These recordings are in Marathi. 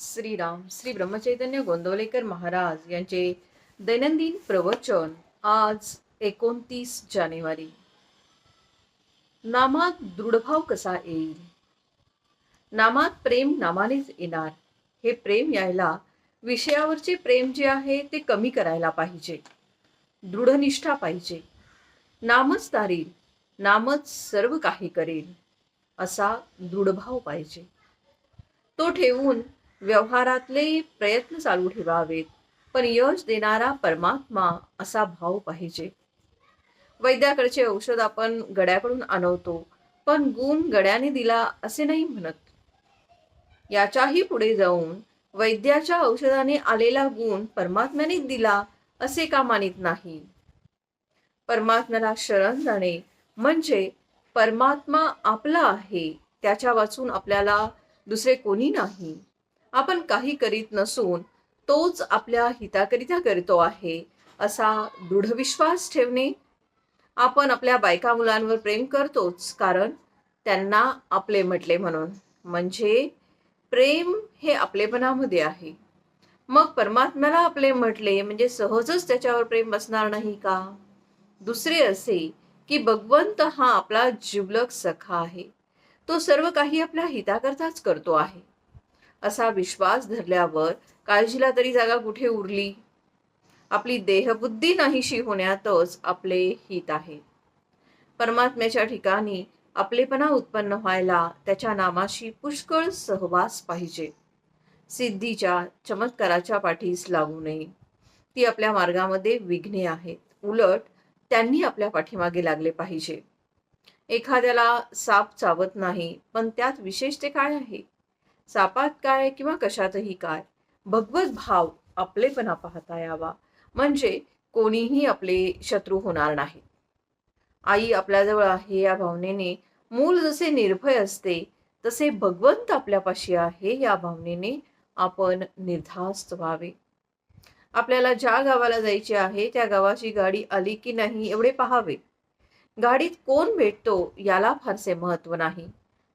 श्रीराम श्री ब्रह्मचैतन्य गोंदवलेकर महाराज यांचे दैनंदिन प्रवचन आज एकोणतीस जानेवारी. नामात दृढभाव कसा येईल? नामात प्रेम नामानेच येणार. हे प्रेम यायला विषयावरचे प्रेम जे आहे ते कमी करायला पाहिजे. दृढनिष्ठा पाहिजे. नामच तारील नामच सर्व काही करेल असा दृढभाव पाहिजे. तो ठेवून व्यवहारातले प्रयत्न चालू ठेवावेत पण यश देणारा परमात्मा असा भाव पाहिजे. वैद्याकडचे औषध आपण गड्याकडून आणवतो पण गुण गड्याने दिला असे नाही म्हणत. याच्याही पुढे जाऊन वैद्याच्या औषधाने आलेला गुण परमात्म्याने दिला असे का मानित नाही? परमात्म्याला शरण जाणे म्हणजे परमात्मा आपला आहे त्याच्या वाचून आपल्याला दुसरे कोणी नाही. आपण काही करीत नसून तोच आपल्या हिताकरिता करतो आहे असा दृढ विश्वास ठेवणे. आपण आपल्या बायका मुलांवर प्रेम करतोच कारण त्यांना आपले म्हटले म्हणून. म्हणजे प्रेम हे आपलेपणामध्ये आहे. मग परमात्म्याला आपले म्हटले म्हणजे सहजच त्याच्यावर प्रेम बसणार नाही का? दुसरे असे की भगवंत हा आपला जिवलक सखा आहे. तो सर्व काही आपल्या हिताकरताच करतो आहे. असा विश्वास धरल्यावर काळजीला तरी जागा कुठे उरली? आपली देहबुद्धी नाहीशी होण्यातच आपले हित आहे. परमात्म्याच्या ठिकाणी आपलेपणा उत्पन्न व्हायला त्याच्या नामाशी पुष्कळ सहवास पाहिजे. सिद्धीच्या चमत्काराच्या पाठीस लागू नये. ती आपल्या मार्गामध्ये विघ्ने आहेत. उलट त्यांनी आपल्या पाठीमागे लागले पाहिजे. एखाद्याला साप चावत नाही पण त्यात विशेष ते काय आहे? सापात काय किंवा कशातही काय भगवत भाव आपलेपणा पाहता यावा. म्हणजे कोणीही आपले शत्रू होणार नाही. आई आपल्याजवळ आहे या भावनेने मूल जसे निर्भय असते तसे भगवंत आपल्यापाशी आहे या भावनेने आपण निर्धास्त व्हावे. आपल्याला ज्या गावाला जायचे आहे त्या गावाची गाडी आली की नाही एवढे पाहावे. गाडीत कोण भेटतो याला फारसे महत्त्व नाही.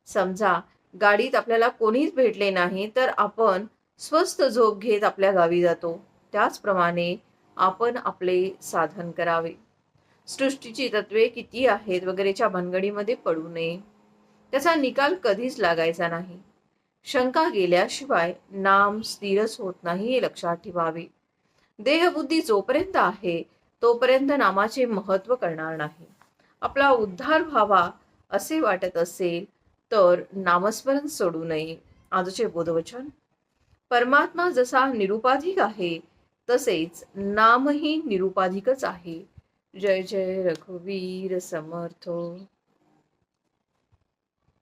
समजा गाडीत आपल्याला कोणीच भेटले नाही तर आपण स्वस्त झोप घेत आपल्या गावी जातो. त्याचप्रमाणे आपण आपले साधन करावे. सृष्टीची तत्वे किती आहेत वगैरेच्या भानगडीमध्ये पडू नये. त्याचा निकाल कधीच लागायचा नाही. शंका गेल्याशिवाय नाम स्थिरच होत नाही हे लक्षात ठेवावे. देहबुद्धी जोपर्यंत आहे तोपर्यंत नामाचे महत्त्व करणार नाही. आपला उद्धार व्हावा असे वाटत असेल तर नामस्मरण सोडू नये. आजचे बोधवचन. परमात्मा जसा निरुपाधिक आहे तसेच नामही निरुपाधिकच आहे. जय जय रघुवीर समर्थ.